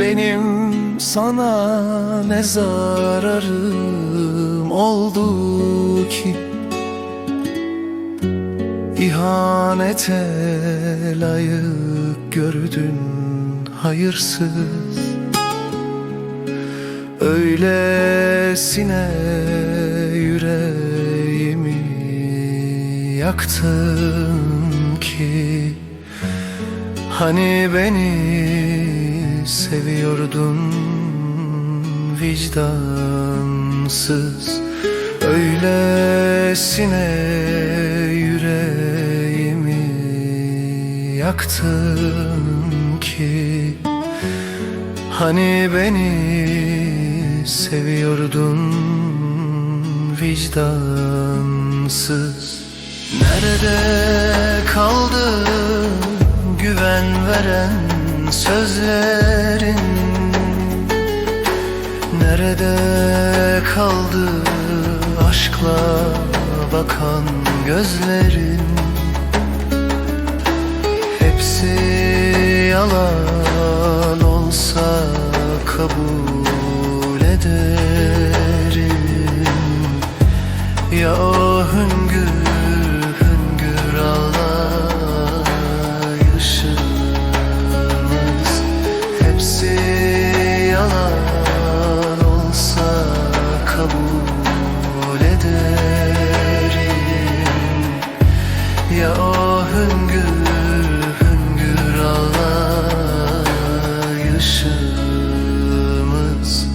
Benim sana ne zararım oldu ki? İhanete layık gördün hayırsız. Öylesine yüreğimi yaktın ki? Hani beni seviyordun vicdansız. Öylesine yüreğimi yaktın ki Hani beni seviyordun vicdansız. Nerede kaldı güven veren sözlerin Nerede kaldı? Aşkla bakan gözlerin Hepsi yalan olsa kabul ederim Ya o hüngür hüngür ağlayışımız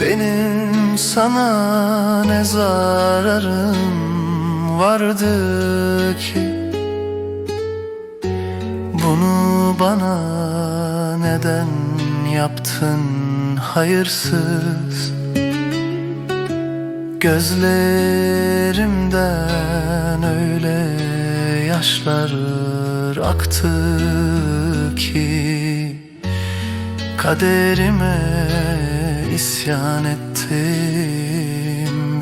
Benim sana ne zararım vardı ki? Bunu bana neden yaptın hayırsız Gözlerimden öyle yaşlar aktı ki Kaderime isyan ettim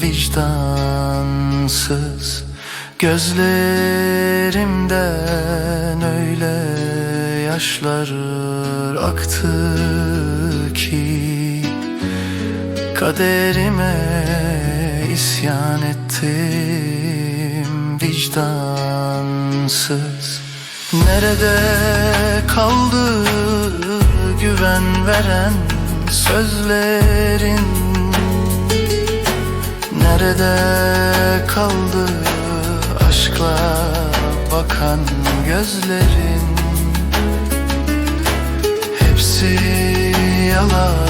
vicdansız. Gözlerimden öyle yaşlar aktı ki Kaderime isyan ettim vicdansız. Nerede kaldı güven veren sözlerin? Nerede kaldı aşkla bakan gözlerin? Hepsi yalan